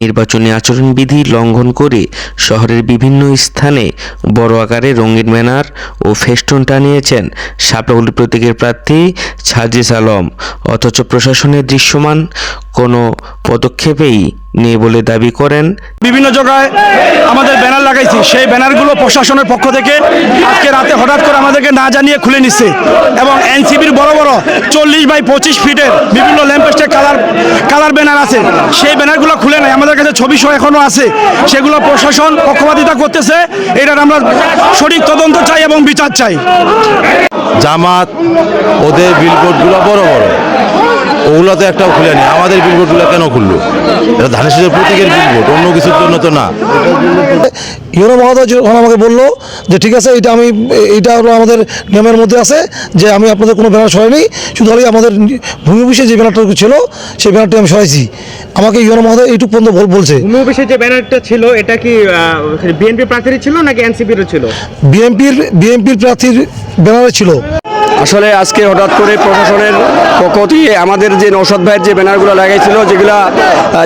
নির্বাচনী আচরণবিধি লঙ্ঘন করে শহরের বিভিন্ন স্থানে বড় আকারে রঙিন ব্যানার ও ফেস্টুন টানিয়েছেন সাপলাগুলি প্রতীকের প্রার্থী সাজিস আলম। অথচ প্রশাসনের দৃশ্যমান কোনো পদক্ষেপেই নেই বলে দাবি করেন। বিভিন্ন জায়গায় আমাদের ব্যানার লাগাইছি। সেই ব্যানারগুলো প্রশাসনের পক্ষ থেকে আজকে রাতে হঠাৎ করে আমাদেরকে না জানিয়ে খুলে নিচ্ছে এবং এনসিবির বড় বড় চল্লিশ বাই পঁচিশ ফিটের বিভিন্ন ল্যাম্পোস্টের কালার কালার ব্যানার আছে। সেই ব্যানারগুলো খুলে নেয় আমাদের কাছে ছবি সহ এখনও আছে। সেগুলো প্রশাসন পক্ষপাতিতা করতেছে। এটার আমরা সঠিক তদন্ত চাই এবং বিচার চাই। জামাত ওদের বিলবোর্ডগুলো বড় বড়। ওগুলো তো একটাও খুলে নেই। আমাদের বিলবোর্ডগুলো কেন খুললো? এটা ধানের শীষের প্রতীকের বিলবোর্ড অন্য কিছুর জন্য তো না। ইউনো মহোদয় যখন আমাকে বলল যে ঠিক আছে এটা আমি এইটা হলো আমাদের নিয়মের মধ্যে আছে যে আমি আপনাদের কোনো ব্যানার সরাইনি শুধু হলেই আমাদের ভূমি অফিসে যে ব্যানারটা ছিল সেই ব্যানারটি আমি সরাইছি। আমাকে ইউনো মহোদয় এইটুকু পর্যন্ত বল- বলছে। ভূমি অফিসে যে ব্যানারটা ছিল এটা কি বিএনপি প্রার্থীর ছিল নাকি এনসিপিরও ছিল? বিএনপির বিএনপির প্রার্থীর ব্যানারে ছিল। আসলে আজকে হঠাৎ করে প্রশাসনের পক্ষ থেকে আমাদের যে নৌসদ ভাইয়ের যে ব্যানারগুলো লাগাইছিল, যেগুলা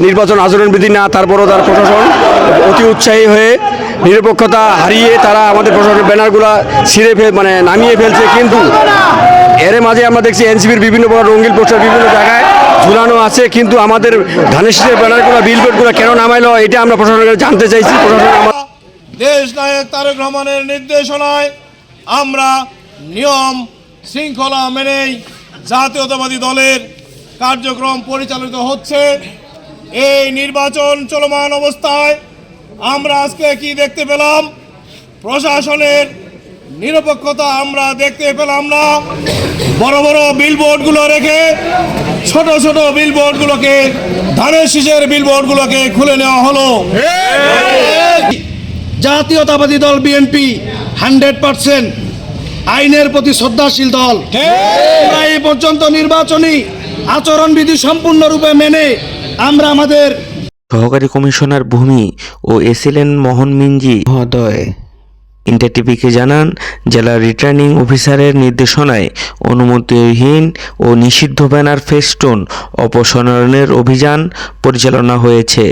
নির্বাচন আচরণবিধি না, তারপরও তার প্রশাসন অতি উৎসাহী হয়ে নিরপেক্ষতা হারিয়ে তারা আমাদের প্রশাসনের ব্যানারগুলো ছিঁড়ে ফেল মানে নামিয়ে ফেলছে। কিন্তু এর মাঝে আমরা দেখছি এনসিপির বিভিন্ন বড় রঙ্গিল পোস্টার বিভিন্ন জায়গায় ঝুলানো আছে, কিন্তু আমাদের ধানের শীষের ব্যানারগুলো, বিলবোর্ডগুলো কেন নামাইলো, এটা আমরা প্রশাসনের জানতে চাইছি। প্রশাসন দেশ নায়ক তারেক রহমানের নির্দেশনায় আমরা নিয়ম শৃঙ্খলা মেনেই জাতীয়তাবাদী দলের কার্যক্রম পরিচালিত হচ্ছে। এই নির্বাচন চলমান অবস্থায় আমরা আজকে কি দেখতে পেলাম? প্রশাসনের নিরপেক্ষতা আমরা দেখতে পেলাম না। বড় বড় বিলবোর্ডগুলো রেখে ছোট ছোট বিলবোর্ডগুলোকে ধানের শীষের বিলবোর্ডগুলোকে খুলে নেওয়া হলো। জাতীয়তাবাদী দল বিএনপি হান্ড্রেড পার্সেন্ট আইনের প্রতি শ্রদ্ধাশীল দল। এই পর্যন্ত নির্বাচনী আচরণবিধি সম্পূর্ণরূপে মেনে আমরা আমাদের সহকারী কমিশনার ভূমি ও এসিলেন মোহন মিঞ্জি মহোদয়। ইন্টার টিভিকে জানান, জেলা রিটার্নিং অফিসারের নির্দেশনায় অনুমতিহীন ও নিষিদ্ধ ব্যানার ফেস্টুন, অপসারণের অভিযান পরিচালনা হয়েছে।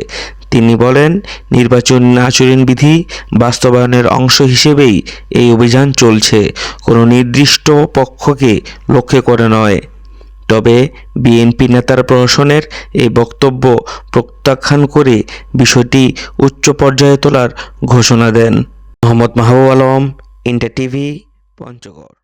তিনি বলেন, নির্বাচন আচরণবিধি বাস্তবায়নের অংশ হিসেবেই এই অভিযান চলছে, কোনো নির্দিষ্ট পক্ষকে লক্ষ্য করে নয়। তবে বিএনপি নেতার প্রশাসনের এই বক্তব্য প্রত্যাখ্যান করে বিষয়টি উচ্চ পর্যায়ে তোলার ঘোষণা দেন। Mohammad Mahbub Alam inter TV Panchagarh